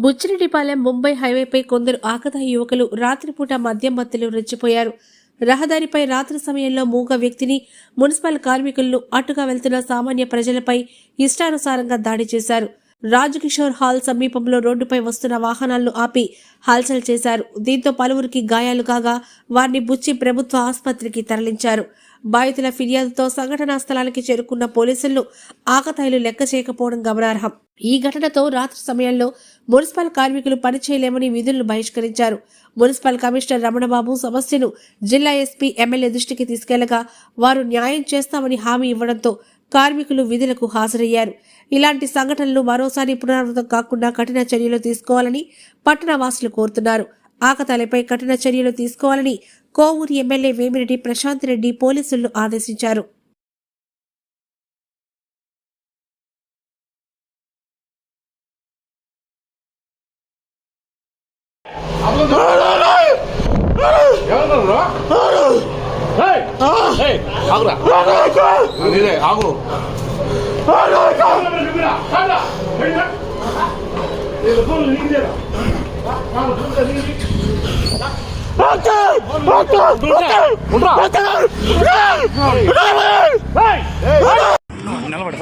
బుచ్చిరెడ్డిపాలెం ముంబై హైవేపై కొందరు ఆకతాయి యువకులు రాత్రిపూట మద్యం మత్తులు రెచ్చిపోయారు. రహదారిపై రాత్రి సమయంలో మూగ వ్యక్తిని మున్సిపల్ కార్మికులను అటుగా వెళ్తున్న సామాన్య ప్రజలపై ఇష్టానుసారంగా దాడి చేశారు. రాజకిషోర్ హాల్ సమీపంలో రోడ్డుపై వస్తున్న వాహనాలను ఆపి హల్చల్ చేశారు. దీంతో పలువురికి గాయాలు కాగా వారిని బుచ్చి ప్రభుత్వ ఆసుపత్రికి తరలించారు. బాధితుల ఫిర్యాదుతో సంఘటనా స్థలానికి చేరుకున్న పోలీసులు ఆకతాయిలు లెక్క చేయకపోవడం గమనార్హం. ఈ ఘటనతో రాత్రి సమయంలో మున్సిపల్ కార్మికులు పనిచేయలేమని విధులను బహిష్కరించారు. మున్సిపల్ కమిషనర్ రమణబాబు సమస్యను జిల్లా ఎస్పీ ఎమ్మెల్యే దృష్టికి తీసుకెళ్ళగా వారు న్యాయం చేస్తామని హామీ ఇవ్వడంతో కార్మికులు విధులకు హాజరయ్యారు. ఇలాంటి సంఘటనలు మరోసారి పునరావృతం కాకుండా కఠిన చర్యలు తీసుకోవాలని పట్టణ వాసులు కోరుతున్నారు. ఆకతాలపై కఠిన చర్యలు తీసుకోవాలని కోవూరు ఎమ్మెల్యే వేమిరెడ్డి ప్రశాంత్ రెడ్డి పోలీసులను ఆదేశించారు. ఎవరు ఏయ్! ఏయ్, ఆగురా నీదే ఆగు నిలబడి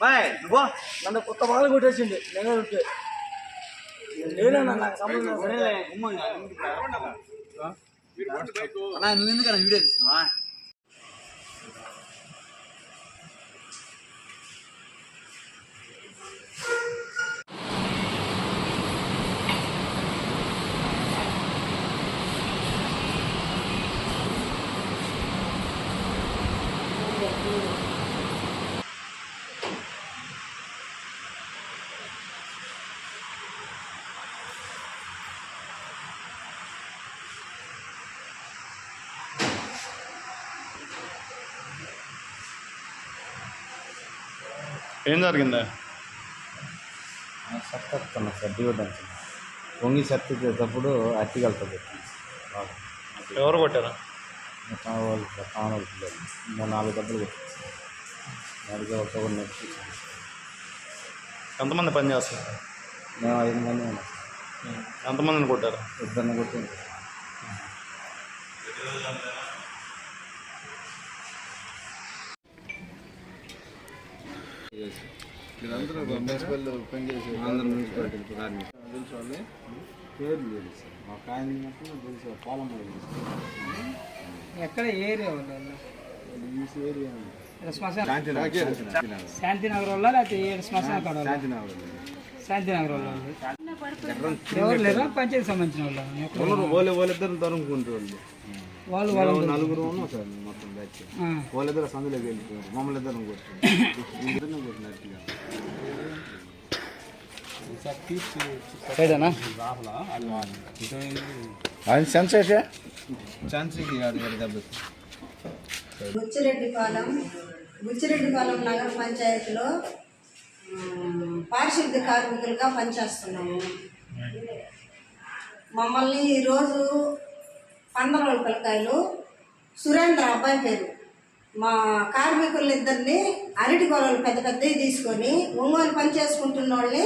బాయ్ నువ్వు నన్ను కొత్త బాగా కొట్టేసింది నేను నువ్వు ఎందుకన్నా వీడియో తీస్తున్నావా? ఏం జరిగిందా? సత్తన్న సార్ దిగొద్దాను వంగి సత్తిచేటప్పుడు అట్టిగలతో పెట్టాను ఎవరు కొట్టారా? వాళ్ళు కావాలి పిల్లలు మూడు నాలుగు దెబ్బలు కొట్టాను నాలుగు ఒక నెక్స్ట్ ఎంతమంది పని చేస్తారు? మేము ఐదు మంది ఉన్నాం. ఎంతమందిని కొట్టారు? ఇద్దరిని కొట్టింది మీరందరూ మున్సిపల్ పనిచేసే ఆంధ్ర మున్సిపాలిటీ కార్మికులు తెలిసి పేర్లు తెలుసు ఆయన తెలుసు తెలుసు ఎక్కడ ఏరియా వాళ్ళు ఏరియా శాంతినగర్ శాంతినగర్ శాంతినగర్ వాళ్ళ లేకపోతే శ్మశాన శాంతినగర్ శాంతినగర్ వాళ్ళు ఎవరు లేరా? పంచాయతీ సంబంధించిన వాళ్ళు. వాళ్ళిద్దరు తరుముకుంటారు వాళ్ళు. వాళ్ళు వాళ్ళు నలుగురు ఉన్నాం సార్ మొత్తం బ్యాచ్. వాళ్ళిద్దరు సందులోకి వెళ్ళిపోయారు. మమ్మల్ని ఇద్దరం ఇద్దరిని కొట్టినట్టుగా. ఆయన ఆడు దెబ్బతి బుచ్చిరెడ్డిపాలెం బుచ్చిరెడ్డిపాలెం నగర పంచాయతీలో ఆ, పారిశుద్ధ్య కార్మికులుగా పనిచేస్తున్నాము. మమ్మల్ని ఈరోజు పందరోళ్ళ పిల్లకాయలు సురేంద్ర అబ్బాయి పేరు. మా కార్మికులిద్దరిని అరటి గొర్రెలు పెద్ద పెద్దవి తీసుకొని ఒంగోలు పని చేసుకుంటున్న వాళ్ళని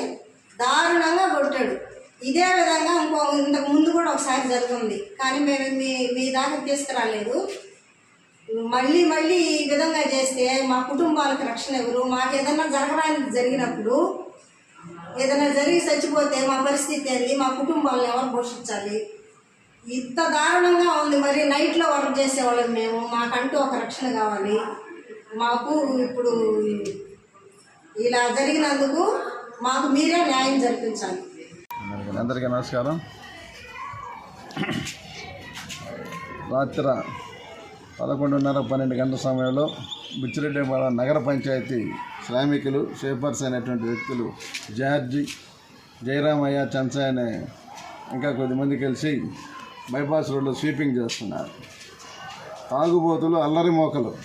దారుణంగా కొట్టాడు. ఇదే విధంగా ఇంకో ఇంతకు ముందు కూడా ఒకసారి జరుగుతుంది కానీ మేము మీ మీ దాకా తీసుకురాలేదు. మళ్ళీ మళ్ళీ ఈ విధంగా చేస్తే మా కుటుంబాలకు రక్షణ ఎవరు? మాకు ఏదైనా జరగడానికి జరిగినప్పుడు ఏదైనా జరిగి చచ్చిపోతే మా పరిస్థితి ఏంది? మా కుటుంబాలను ఎవరు పోషించాలి? ఇంత దారుణంగా ఉంది. మరి నైట్లో వర్క్ చేసేవాళ్ళం మేము. మాకంటూ ఒక రక్షణ కావాలి. మాకు ఇప్పుడు ఇలా జరిగినందుకు మాకు మీరే న్యాయం జరిపించాలి. అందరికీ నమస్కారం. రాత్రి పదకొండున్నర పన్నెండు గంటల సమయంలో బుచ్చిరెడ్డిపాలెం నగర పంచాయతీ శ్రామికులు షేపర్స్ అనేటువంటి వ్యక్తులు జార్జి జయరామయ్య చంచా అనే ఇంకా కొద్దిమంది కలిసి బైపాస్ రోడ్లో స్వీపింగ్ చేస్తున్నారు. తాగుబోతులు అల్లరి మోకలు.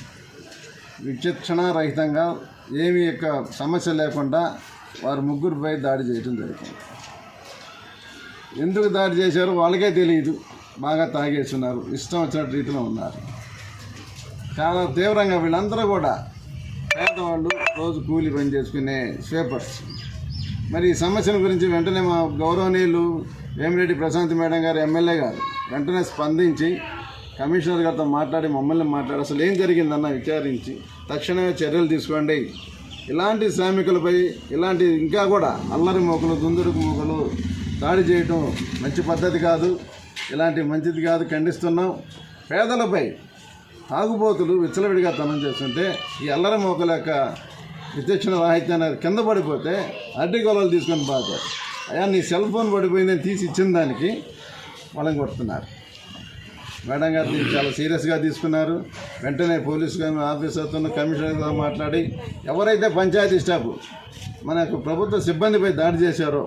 విచక్షణ రహితంగా ఏమి యొక్క సమస్య లేకుండా వారు ముగ్గురుపై దాడి చేయడం జరిగింది. ఎందుకు దాడి చేశారో వాళ్ళకే తెలియదు బాగా తాగేస్తున్నారు. ఇష్టం వచ్చిన రీతిలో ఉన్నారు. చాలా తీవ్రంగా వీళ్ళందరూ కూడా పేదవాళ్ళు రోజు కూలి పని చేసుకునే స్వేపర్స్. మరి ఈ సమస్యల గురించి వెంటనే మా గౌరవనీయులు వేమిరెడ్డి ప్రశాంత్ మేడం గారు ఎమ్మెల్యే గారు వెంటనే స్పందించి కమిషనర్ గారితో మాట్లాడి మమ్మల్ని మాట్లాడి అసలు ఏం జరిగిందన్న విచారించి తక్షణమే చర్యలు తీసుకోండి. ఇలాంటి శ్రామికులపై ఇలాంటి ఇంకా కూడా అల్లరి మోకలు దుందుడుకు మోకలు దాడి చేయటం మంచి పద్ధతి కాదు. ఇలాంటి మంచిది కాదు ఖండిస్తున్నాం. పేదలపై తాగుబోతులు విచ్చలవిడిగా తనం చేస్తుంటే ఈ అల్లరి మోకల యొక్క విచక్షణ రాహిత్యాన్ని కింద పడిపోతే అడ్డి గొలవలు తీసుకొని పోతారు అయ్యా నీ సెల్ ఫోన్ పడిపోయిందని తీసి ఇచ్చిన దానికి వాళ్ళని కొడుతున్నారు. మేడం గారు దీన్ని చాలా సీరియస్గా తీసుకున్నారు. వెంటనే పోలీసు గారు ఆఫీసర్తో కమిషనర్తో మాట్లాడి ఎవరైతే పంచాయతీ స్టాఫ్ మనకు ప్రభుత్వ సిబ్బందిపై దాడి చేశారో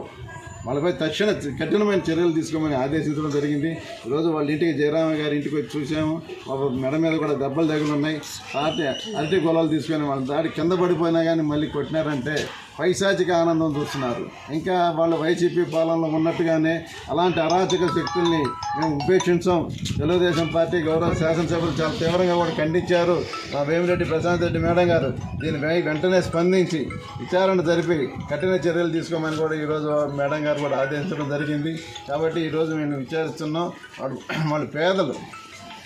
వాళ్ళపై తక్షణ కఠినమైన చర్యలు తీసుకోమని ఆదేశించడం జరిగింది. ఈరోజు వాళ్ళ ఇంటికి జయరామ గారి ఇంటికి వచ్చి చూసాము వాళ్ళ మెడ మీద కూడా దెబ్బలు తగిలి ఉన్నాయి. అరటి అరటి గొలాలు తీసుకొని వాళ్ళ దాడి కింద పడిపోయినా కానీ మళ్ళీ కొట్టినారంటే పైశాచిక ఆనందం చూస్తున్నారు. ఇంకా వాళ్ళు వైసీపీ పాలనలో ఉన్నట్టుగానే అలాంటి అరాచక శక్తుల్ని మేము ఉపేక్షించాం. తెలుగుదేశం పార్టీ గౌరవ శాసనసభ్యులు చాలా తీవ్రంగా కూడా ఖండించారు. మా వేమిరెడ్డి ప్రశాంత్ రెడ్డి మేడం గారు దీనిపై వెంటనే స్పందించి విచారణ జరిపి కఠిన చర్యలు తీసుకోమని కూడా ఈరోజు మేడం గారు కూడా ఆదేశించడం జరిగింది. కాబట్టి ఈరోజు మేము విచారిస్తున్నాం. వాళ్ళు వాళ్ళు పేదలు.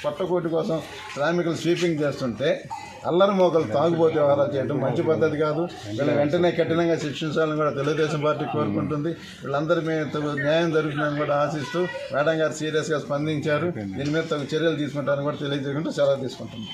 పొట్టకోటి కోసం శ్రామికులు స్వీపింగ్ చేస్తుంటే అల్లరి మోకలు తాగుబోతు వ్యవహారాలు చేయడం మంచి పద్ధతి కాదు. వీళ్ళ వెంటనే కఠినంగా శిక్షించాలని కూడా తెలుగుదేశం పార్టీ కోరుకుంటుంది. వీళ్ళందరి మీద న్యాయం జరుగుతుందని కూడా ఆశిస్తూ మేడం గారు సీరియస్గా స్పందించారు. దీని మీద తగు చర్యలు తీసుకుంటారని కూడా తెలియజేయకుండా సెలవు తీసుకుంటున్నాం.